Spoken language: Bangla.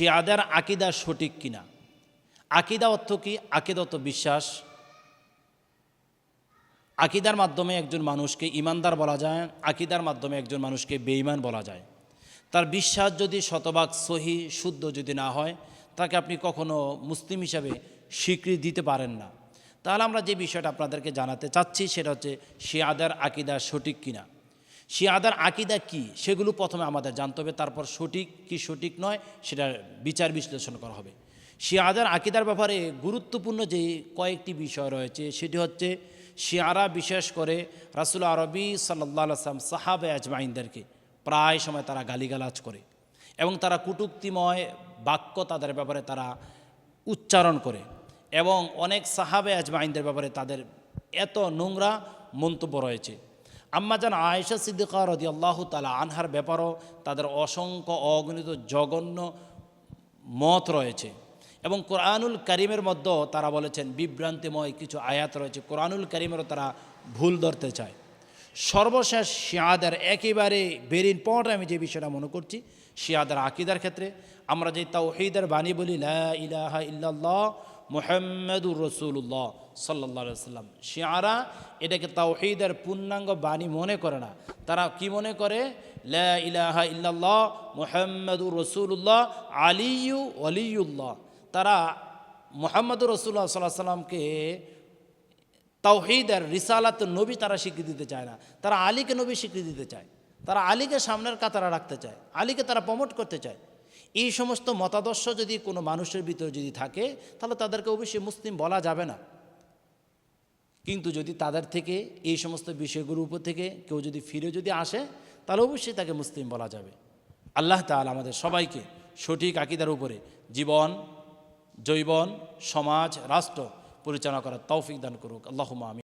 শিয়াদের আকিদা সঠিক কিনা? আকিদা অর্থ কি? আকিদা অর্থ বিশ্বাস। আকিদার মাধ্যমে একজন মানুষকে ইমানদার বলা যায়, আকিদার মাধ্যমে একজন মানুষকে বেঈমান বলা যায়। তার বিশ্বাস যদি শতভাগ সহি, শুদ্ধ যদি না হয়, তাকে আপনি কখনো মুসলিম হিসাবে স্বীকৃতি দিতে পারেন না। তাহলে আমরা যে বিষয়টা আপনাদেরকে জানাতে চাচ্ছি, সেটা হচ্ছে শিয়াদার আকিদা সঠিক কিনা। শিয়াদার আকিদা কি? সেগুলো প্রথমে আমাদের জানতে হবে, তারপর সঠিক কি সঠিক নয় সেটার বিচার বিশ্লেষণ করা হবে। শিয়াদার আকিদার ব্যাপারে গুরুত্বপূর্ণ যে কয়েকটি বিষয় রয়েছে, সেটি হচ্ছে শিয়ারা বিশেষ করে রাসুল আরবি সাল্লাহ আসলাম সাহাবে আজমাইনদেরকে প্রায় সময় তারা গালিগালাজ করে এবং তারা কুটুক্তিময় বাক্য তাদের ব্যাপারে তারা উচ্চারণ করে এবং অনেক সাহাবে আজমাইনদের ব্যাপারে তাদের এত নোংরা মন্তব্য রয়েছে। আম্মাজান আয়েশা সিদ্দিকা রদি আল্লাহ তালা আনহার ব্যাপারও তাদের অসংখ্য অগণিত জঘন্য মত রয়েছে। এবং কোরআনুল করিমের মধ্যেও তারা বলেছেন, বিভ্রান্তিময় কিছু আয়াত রয়েছে। কোরআনুল করিমেরও তারা ভুল ধরতে চায়। সর্বশেষ শিয়াদের একেবারে ভেরি ইম্পর্টেন্ট আমি যে বিষয়টা মনে করছি, শিয়াদের আকিদার ক্ষেত্রে আমরা যে তাওহিদের বাণী বলি, লা ইলাহা ইল্লাল্লাহ মোহাম্মদুর রসুল্লাহ সাল্লা সাল্লাম শিয়ারা এটাকে তাওহিদের পূর্ণাঙ্গ বাণী মনে করে না। তারা কি মনে করে? লা ইলাহা মোহাম্মদুর রসুল্লাহ আলিউ অলিউল্লাহ তারা মোহাম্মদুর রসুল্লাহ সাল্লাহ সাল্লামকে তাওহিদের রিসালাত নবী তারা স্বীকৃতি দিতে চায় না। তারা আলীকে নবী স্বীকৃতি দিতে চায়। তারা আলীকে সামনের কাতারা রাখতে চায়। আলীকে তারা প্রমোট করতে চায়। এই সমস্ত মতাদর্শ যদি কোনো মানুষের ভিতরে যদি থাকে, তাহলে তাদেরকে অবশ্যই মুসলিম বলা যাবে না। কিন্তু যদি তাদের থেকে এই সমস্ত বিষয়গুলোর উপর থেকে কেউ যদি ফিরে যদি আসে, তাহলে অবশ্যই তাকে মুসলিম বলা যাবে। আল্লাহ তাআলা আমাদের সবাইকে সঠিক আকিদার উপরে জীবন জৈবন সমাজ, রাষ্ট্র পরিচালনা করার তৌফিক দান করুক। আল্লাহ আমি